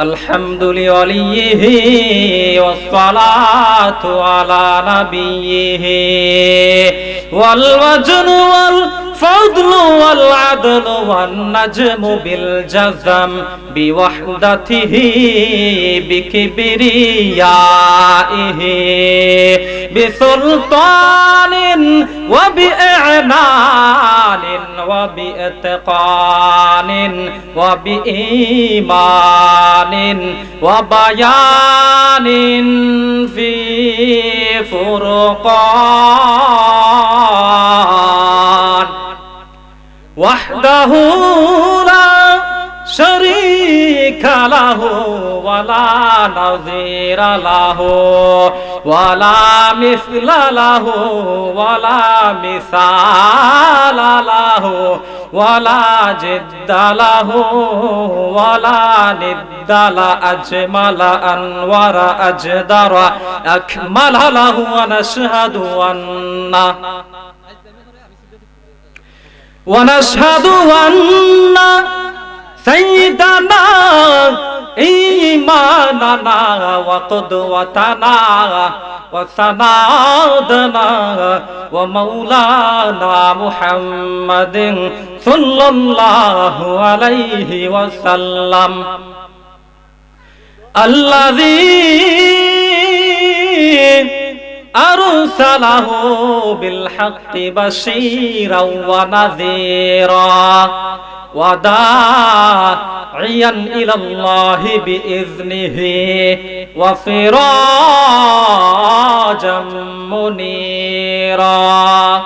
الحمد لوليه والصلاة على نبيه والوزن والفضل والعدل والنجم بالجزم بوحدته بكبريائه بسلطان وبإعنان وبإتقان وبإيمان وبيان في فرقان. وحده لا شريك له ولا نظير له ولا مثل له ولا مثال له ولا جد له ولا ند لا أجمل أنور أجدر أكمل له ونشهد أن ونشهد أن سيدنا إيماننا وقدوتنا وسنادنا ومولانا محمد صلى الله عليه وسلم الذي أرسله بالحق بشيرا ونذيرا وداعيا إلى الله بإذنه وسراجا منيرا.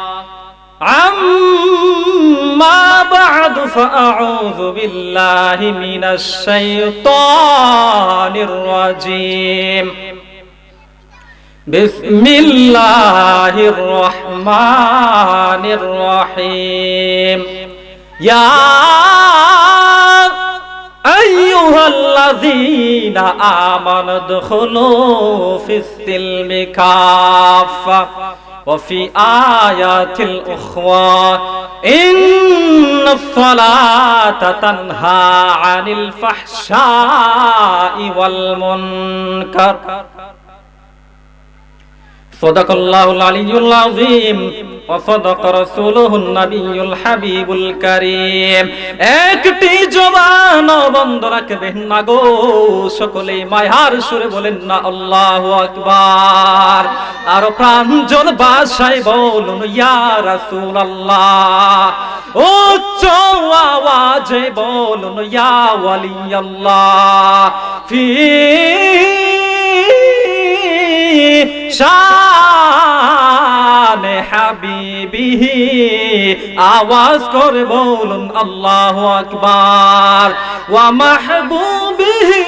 عما بعد فأعوذ بالله من الشيطان الرجيم. بسم الله الرحمن الرحيم. يا أيها الذين آمنوا ادخلوا في السلم كافة وفي آيات الأخرى إن الصلاة تنهى عن الفحشاء والمنكر. صدق الله العلي العظيم وصدق رسوله النبي الحبيب الكريم একটি জবান বন্ধ রাখবেন না গো সকলে মায়ার সুরে বলেন না আল্লাহু আকবার আর প্রাঞ্জল ভাষায় বলুন ইয়া রাসূলুল্লাহ উচ্চ আওয়াজে বলুন ইয়া ওয়ালি আল্লাহ ফি শান হাবিবিহি আওয়াজ করে বলুন আল্লাহু আকবার। ওয়া মাহবুবিহি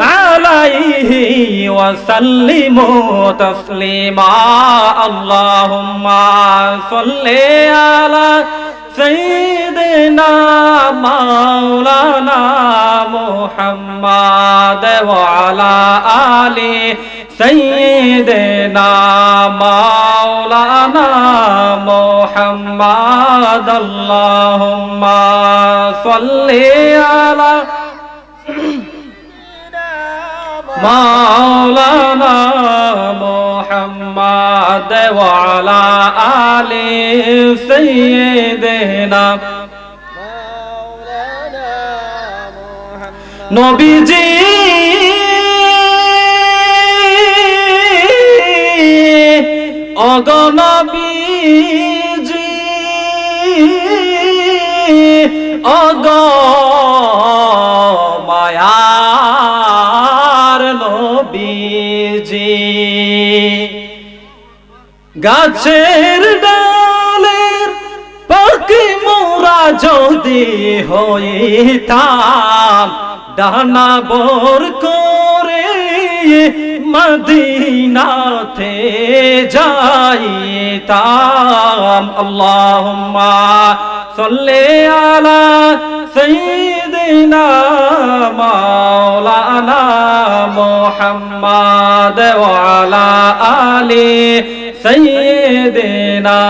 عليه وسلموا تسليما. اللهم صل على سيدنا مولانا محمد وعلى آل سيدنا مولانا محمد. اللهم صل على মাওলানা মোহাম্মদ ওয়ালা নবীজি অগনবীজি অগ মায়া গাছের ডালের পাখি মোরা যদি হইতাম, ডানা বর করে মদিনাতে যাইতাম। আল্লাহুম্মা সাল্লি আলা সাইয়্যিদিনা মাওলানা মুহাম্মাদ ওয়া আলা আলি سيدنا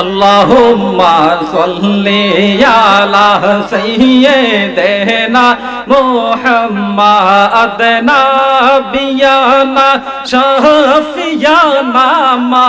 اللهم صل على سيدنا محمد نبينا شفيعنا ما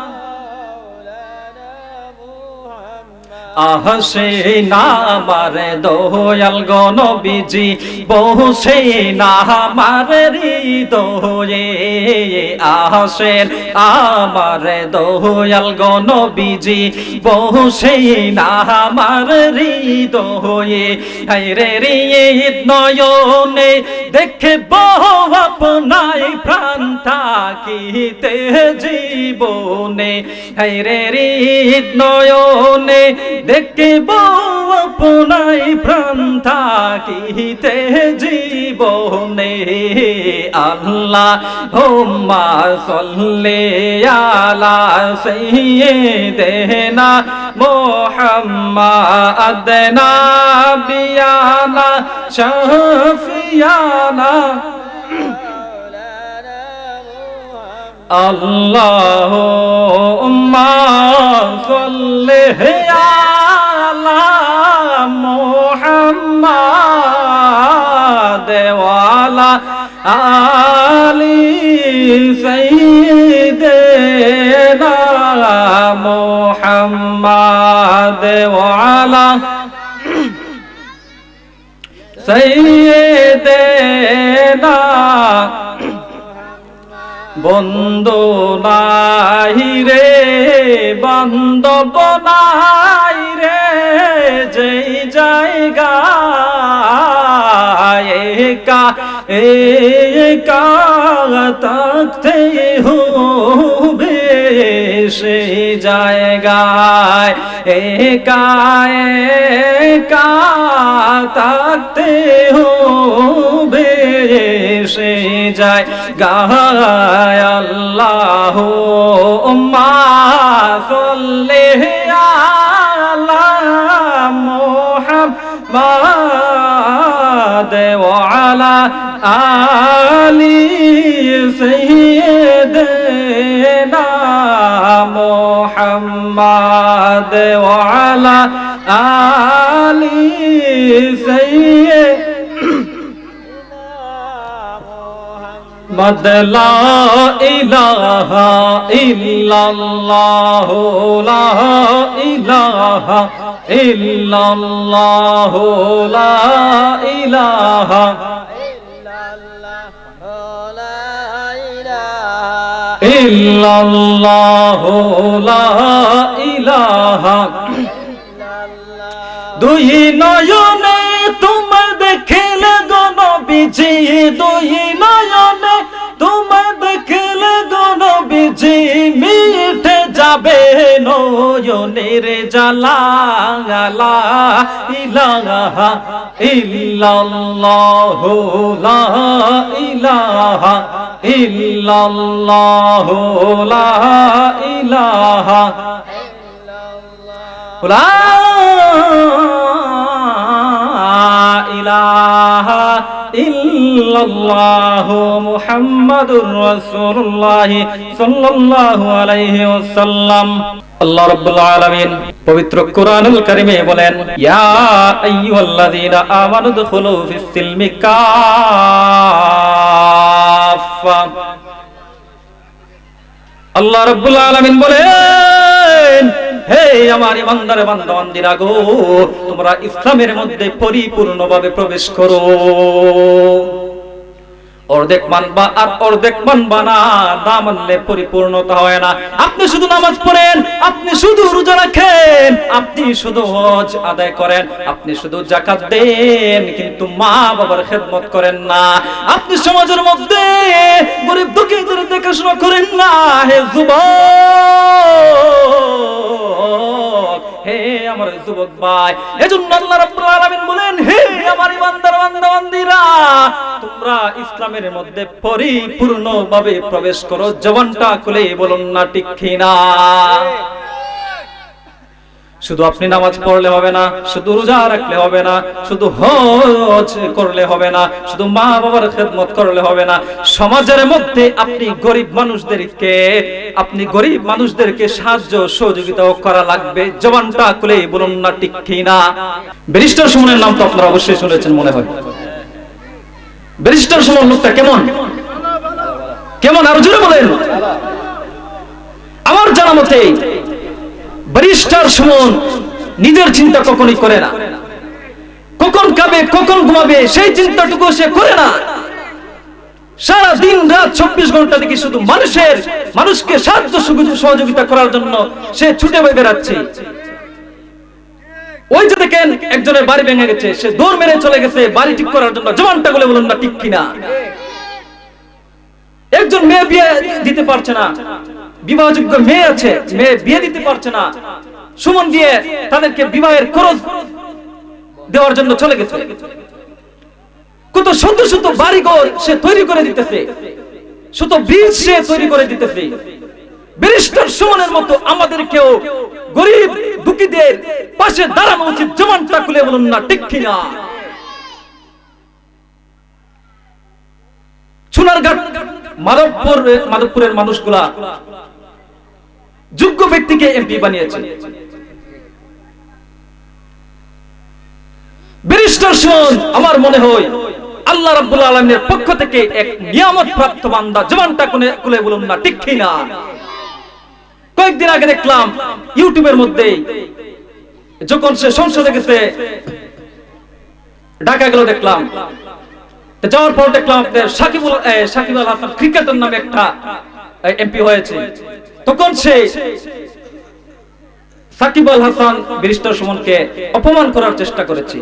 আহসে না আমার দয়াল গনবিজি বসে না আমার হৃদয়ে আহসেন আমার দয়াল গনবিজি বসে না আমার হৃদয়ে। হায়রে রে নয়নে দেখে বহু আপনাই প্রাণ থাকিতে জীবনে। হায়রে রে নয়নে দেখিব আপনাই প্রাণ থাকিতে জীবনে। আল্লাহ হোম্মা সল্লে আলা সহিয়ে দেনা মোহাম্মা আদনা বিয়ানা শফিয়ানা। আল্লাহ صل سيدنا محمد وعلى سيدنا বন্ধু নাই রে বান্ধব নাই রে যেই জায়গা একা একা থাকতে হবে সেই জায়গায় একা একা থাকতে হবে সেই যায় গায় আল্লাহ মা সল্লে আলা মোহাম্মদ ওয়ালা আলি সাইয়্যিদিনা মোহাম্মদ ওয়ালা আলি সাইয়্যিদিনা مد لا إله إلا الله لا إله إلا الله لا إله দুই নয়নে তোমার দেখলে গো নবীজি দুই মিটে যাবে নয়নের জ্বালা ইলাহা ইল্লাল্লাহু লা ইলাহা ইল্লাল্লাহু লা ইলাহা লা ইলাহা ইল্লাল্লাহু মুহাম্মাদুর রাসূলুল্লাহ সাল্লাল্লাহু আলাইহি ওয়াসাল্লাম। আল্লাহ রাব্বুল আলামিন পবিত্র কোরআনুল কারীমে বলেন, ইয়া আইয়ুহাল্লাযীনা আমানু ফিস সিলমি কাফা আল্লাহ রাব্বুল আলামিন বলেন, হে আমার ইমানদার বান্দাবান্দিরা গো, তোমরা ইসলামের মধ্যে পরিপূর্ণভাবে প্রবেশ করো। অর্ধেক মানবা আর অর্ধেক মানবা না। না মানলে পরিপূর্ণতা হয় না। আপনি শুধু নামাজ পড়েন, আপনি শুধু আপনি শুধু হজ আদায় করেন, আপনি শুধু জাকাত দেন, কিন্তু মা বাবার খেদমত করেন না। আপনি সমাজের মধ্যে গরিব দুঃখীদের দেখাশোনা করেন না, হে যুবক। হে আমার যুবক ভাই, এজন্য আল্লাহ রাব্বুল আলামিন বলেন, হে আমার ইমানদার তোমরা ইসলামের মধ্যে পরিপূর্ণভাবে প্রবেশ করো, জবানটা খুলে বলুন না ঠিক কিনা? শুধু আপনি নামাজ পড়লে হবে না, শুধু রোজা রাখলে হবে না, শুধু হজ করলে হবে না, শুধু মা বাবার খেদমত করলে হবে না। সমাজের মধ্যে আপনি গরিব মানুষদেরকে, আপনি গরিব মানুষদেরকে সাহায্য সহযোগিতা করা লাগবে। জবানটা খুলে বলুন না ঠিক কিনা? ব্যারিস্টার সুমনের নাম তো আপনারা অবশ্যই শুনেছেন মনে হয়। ব্যারিস্টার সুমন লোকটা কেমন? কেমন? আরও জোরে বলেন। আমার জানা মতে ব্যারিস্টার সুমন নিজের চিন্তা কখনোই করে না। কখন খাবে, কখন ঘুমাবে, সেই চিন্তাটুকু সে করে না। সারা দিন রাত চব্বিশ ঘণ্টা দেখি শুধু মানুষের, মানুষকে সাহায্য সুযোগ- সহযোগিতা করার জন্য সে ছুটে বেড়াচ্ছে। ওই যে দেখেন একজনের বাড়ি ভেঙে গেছে, সে দৌড় মেরে চলে গেছে, বাড়ি ঠিক করার জন্য। জবানটা বলে বলুন না, ঠিক কিনা? একজন মেয়ে বিয়ে দিতে পারছে না। বিবাহযোগ্য মেয়ে আছে, মেয়ে বিয়ে দিতে পারছে না। সুমন দিয়ে তাদেরকে বিবাহের খরচ দেওয়ার জন্য চলে গেছে। কত সুন্দর সুন্দর বাড়িঘর সে তৈরি করে দিতেছে। শুধু বীজ সে তৈরি করে দিতেছে। ব্যারিস্টার সুমনের মতো আমাদেরকেও গরিব দুঃখীদের পাশে দাঁড়ানো উচিত জমানটা খুলে বলুন না, ঠিক কিনা? সোনারঘাট, মাধবপুর, মাধবপুরের মানুষগুলা যোগ্য ব্যক্তিকে এমপি বানিয়েছে। ব্যারিস্টার সুমন আমার মনে হয় আল্লাহ রাব্বুল আলামিনের পক্ষ থেকে এক নিয়ামত প্রাপ্ত বান্দা জবানটা কোনে খুলে বলুন না, ঠিক না কয়েকদিন আগে দেখলাম ইউটিউবের মধ্যে যখন সে সংসদে গেছে, ঢাকা গেল দেখলাম। যাওয়ার পর দেখলাম আপনার সাকিবুল সাকিব হাসান ক্রিকেটার নামে একটা এমপি হয়েছে। তখন সে সাকিব আল হাসান ব্যারিস্টার সুমনকে অপমান করার চেষ্টা করেছে।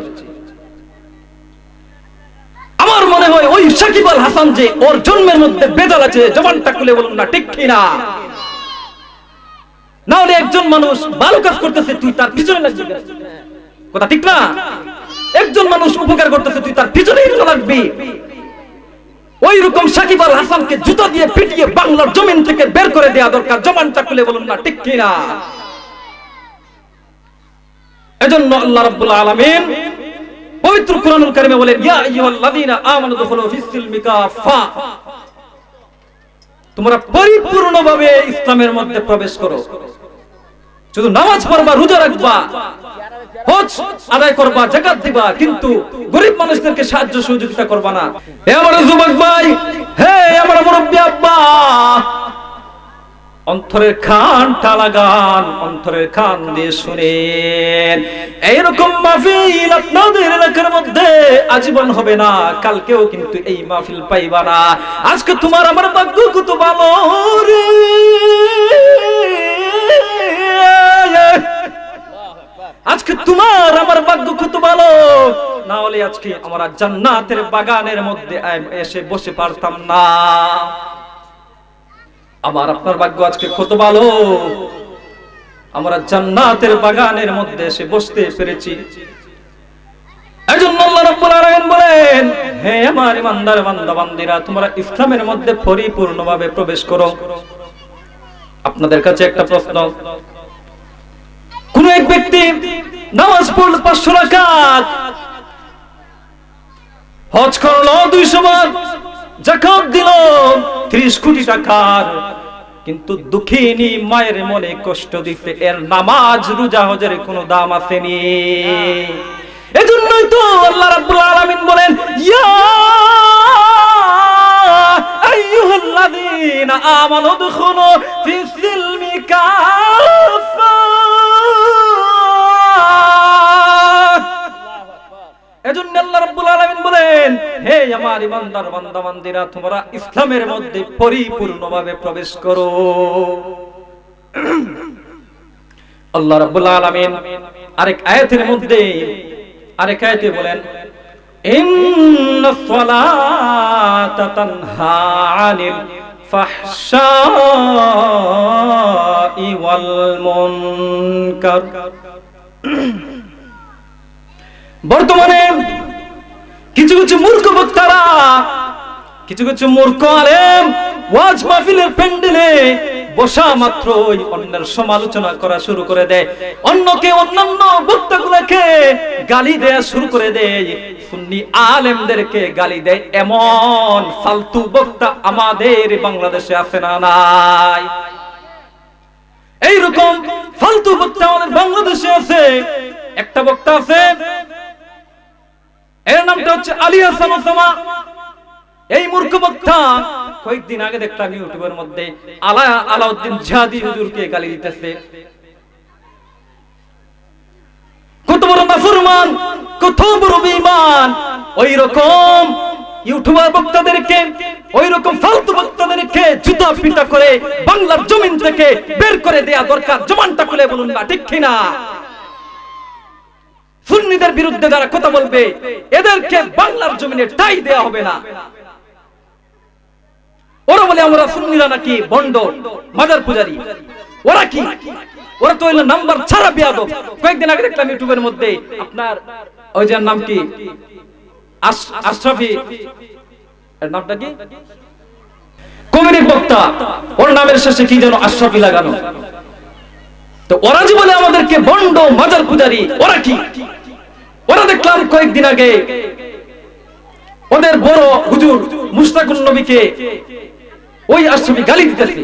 আমার মনে হয় ওই সাকিব আল হাসান যে ওর জন্মের মধ্যে বেদাল আছে, জবানটা খুলে বলুন না, ঠিক কিনা? না হলে একজন মানুষ ভালো কাজ করতেছে, তুই তার পিছনে লাগবি কথা ঠিক না? একজন মানুষ উপকার করতেছে, তুই তার পিছনেই লাগবি? ওই রকম সাকিব আল হাসানকে জুতা দিয়ে পিটিয়ে বাংলার জমিন থেকে বের করে দেওয়া দরকার। জমানটা খুলে বলুন না, ঠিক কিনা? এজন্য আল্লাহ রাব্বুল আলামিন পবিত্র কোরআনুল কারিমে বলেন, ইয়া আইয়ুহাল্লাযীনা আমানু দুখুলু ফিস-সিলমি কাফা তোমরা পরিপূর্ণভাবে ইসলামের মধ্যে প্রবেশ করো। শুধু নামাজ পড়বা, রোজা রাখবা। হজ আদায় করবা, জাকাত দিবা, কিন্তু গরিব মানুষদেরকে সাহায্য সহযোগিতা করবা না। হে আমার যুবক ভাই, হে আমার মুরব্বী আব্বা, অন্তরের লাগান অন্তরের খান দিয়ে শুনেন। এইরকম মাহফিল আপনাদের এলাকার মধ্যে আজীবন হবে না, কালকেও কিন্তু এই মাহফিল পাইবা না। আজকে তোমার আমার ভাগ্য কত ভালো রে। আজকে আমরা জান্নাতের বাগানের মধ্যে এসে বসে পারতাম না। আমার আপনার ভাগ্য আজকে কত ভালো। আমরা জান্নাতের বাগানের মধ্যে এসে বসতে পেরেছি। প্রবেশ করো। আপনাদের কাছে একটা প্রশ্ন। কোন এক ব্যক্তি নামাজ পড়ল পাঁচশো হজ করল দুইশো বার। জাকাত দিল ত্রিশ কোটি টাকার। কিন্তু দুঃখিনী মায়ের মনে কষ্ট দিতে এর নামাজ, রোজা, হজের কোনো দাম আসেনি। এজন্যই তো আল্লাহ রাব্বুল আলামিন বলেন, ইয়া আইয়ুহাল্লাযীনা আমানু দুখুলু ফিস-সিলমি কাফা। এজন্য আল্লাহ বলেন, হে আমার ইমানদার বান্দা বান্দিরা তোমরা ইসলামের মধ্যে পরিপূর্ণভাবে প্রবেশ করো। আল্লাহ রাব্বুল আলামিন আরেক আয়াতের মধ্যে আরেক আয়াতে বলেন ইন্নাস সালাতা তানহা আনিল ফাহশাই ওয়াল মুনকার। বর্তমানে কিছু কিছু মূর্খ বক্তারা, কিছু কিছু মূর্খ আলেম ওয়াজ মাহফিলের প্যান্ডেলে বসা মাত্র ওই অন্যের সমালোচনা করা শুরু করে দেয়। অন্যকে অন্যান্য বক্তাগুলোকে গালি দেয়া শুরু করে দেয়। সুন্নি আলেমদেরকে গালি দেয়। এমন ফালতু বক্তা আমাদের বাংলাদেশে আছে না নাই। এইরকম ফালতু বক্তা আমাদের বাংলাদেশে আছে। একটা বক্তা আছে এর নামটা হচ্ছে আলী হাসান ওসামা এই মূর্খ বক্তা কয়েকদিন আগে দেখলাম ইউটিউবের মধ্যে আলা আলাউদ্দিন জিহাদি হুজুরকে গালি দিতেছে। কত বড় নাফরমান, কত বড় বেঈমান ওই রকম ইউটিউবার বক্তাদেরকে ওই রকম ফালতু বক্তাদেরকে জুতা পিটা করে বাংলার জমিন থেকে বের করে দেয়া দরকার, জমানটা খুলে বলুন না, ঠিক কিনা? সুন্নিদের বিরুদ্ধে যারা কথা বলবে, এদেরকে বাংলার জমিনে ঠাই দেয়া হবে না। ওরা বলে, আমরা সুন্নিরা নাকি বন্ড, মাজার পূজারি। ওরা কি? ওরা তো হইল নাম্বার ছাড়া বিয়াদব। কয়েকদিন আগে দেখলাম ইউটিউবের মধ্যে আপনার ওই যে নাম কি? আশরাফি। এর নামটা কি? কমিটি বক্তা। ওর নামের শেষে কি যেন আশরাফি লাগানো। তো ওরা যে বলে, আমাদেরকে বন্ড, মাজার পূজারি, ওরা কি? দেখলাম কয়েকদিন আগে ওদের বড় হুজুর মুস্তাকুল নবীকে ওই আশ্রমে গালি দিতেছে।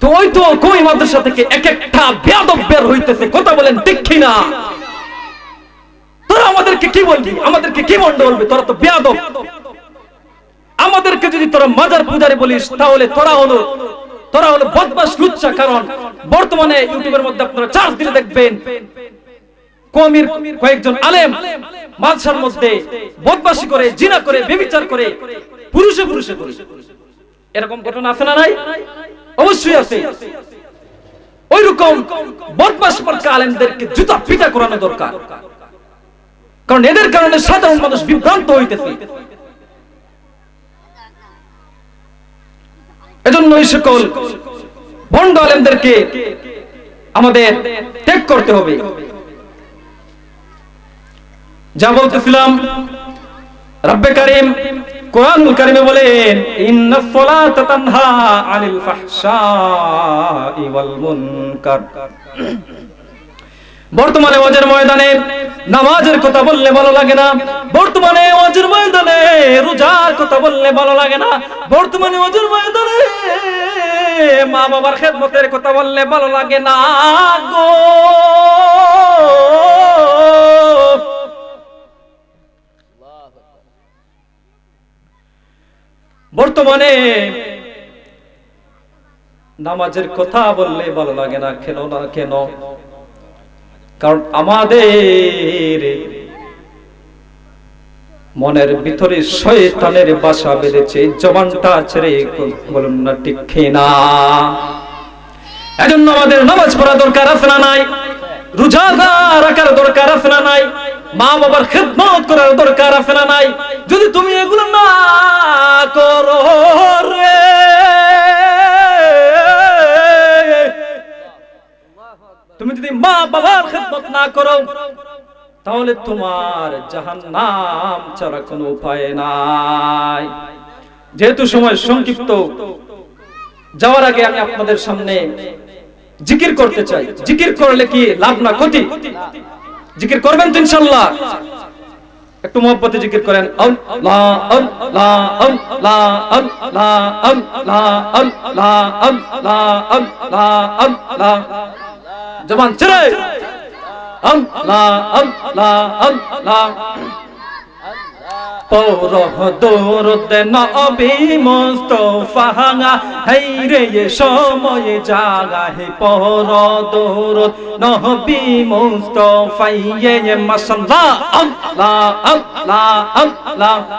তো ওই তো কই মাদ্রাসা থেকে এক একটা বেয়াদব বের হইতেছে, কথা বলেন ঠিক না তোরা আমাদেরকে কি বলবি? আমাদেরকে কি বন্ড বলবি? তোরা তো বেয়াদব। আমাদেরকে যদি তোরা মাজার পূজারে বলিস, তাহলে তোরা হলো তোরা হলো বদমাস লুচ্চা, কারণ বর্তমানে ইউটিউবের মধ্যে আপনারা চার্জ দিলে দেখবেন কমির কয়েকজন আলেম মাদ্রাসার মধ্যে বদমাশি করে, জিনা করে, বেবিচার করে, পুরুষে পুরুষে করে। এরকম ঘটনা আছে না নাই? অবশ্যই আছে। ওই রকম বদমাস মার্কা আলেমদেরকে জুতা পিটা করানো দরকার। কারণ এদের কারণে সাধারণ মানুষ বিভ্রান্ত হইতেছে। এজন্য এই সকল ভণ্ড আলেমদেরকে আমাদের ত্যাগ করতে হবে। যা বলতেছিলাম, রব্বে কারিম কোরআনুল কারিমে বলেন ইন্নাস সালাতা তানহা আনিল ফাহশাই ওয়াল মুনকার। বর্তমানে ওয়াজের ময়দানে নামাজের কথা বললে ভালো লাগে না, বর্তমানে ওয়াজের ময়দানে রোজার কথা বললে ভালো লাগে না, বর্তমানে ওয়াজের ময়দানে মা বাবার খেদমতের কথা বললে ভালো লাগে না গো। বর্তমানে নামাজের কথা বললে ভালো লাগে না কেন না কেন? কারণ আমাদের মনের ভিতরে শয়তানের বাসা এই জবানটা ছেড়ে বলুন না ঠিক না এজন্য আমাদের নামাজ পড়া দরকার আছে না নাই? রোজা রাখার দরকার আছে না নাই? মা বাবার খেদমত করার দরকার আছে না নাই? যদি তুমি এগুলো না করো রে। তুমি যদি মা বাবার খেদমত না করো, তাহলে তোমার জাহান্নাম ছাড়া কোনো উপায় নাই। যেহেতু সময় সংক্ষিপ্ত, যাওয়ার আগে আমি আপনাদের সামনে জিকির করতে চাই। জিকির করলে কি লাভ না ক্ষতি? জিকির করবেন তো ইনশাল্লাহ একটু মোহব্বতে জিকির করেন জবান আল্লাহ পৌরহ দৌরতে নবী মোস্তফাঙা হেই রে সময় জাগা হে পৌর দৌরত। নবী মোস্তফাইয়ে মশলা আল্লাহ আল্লাহ আল্লাহ।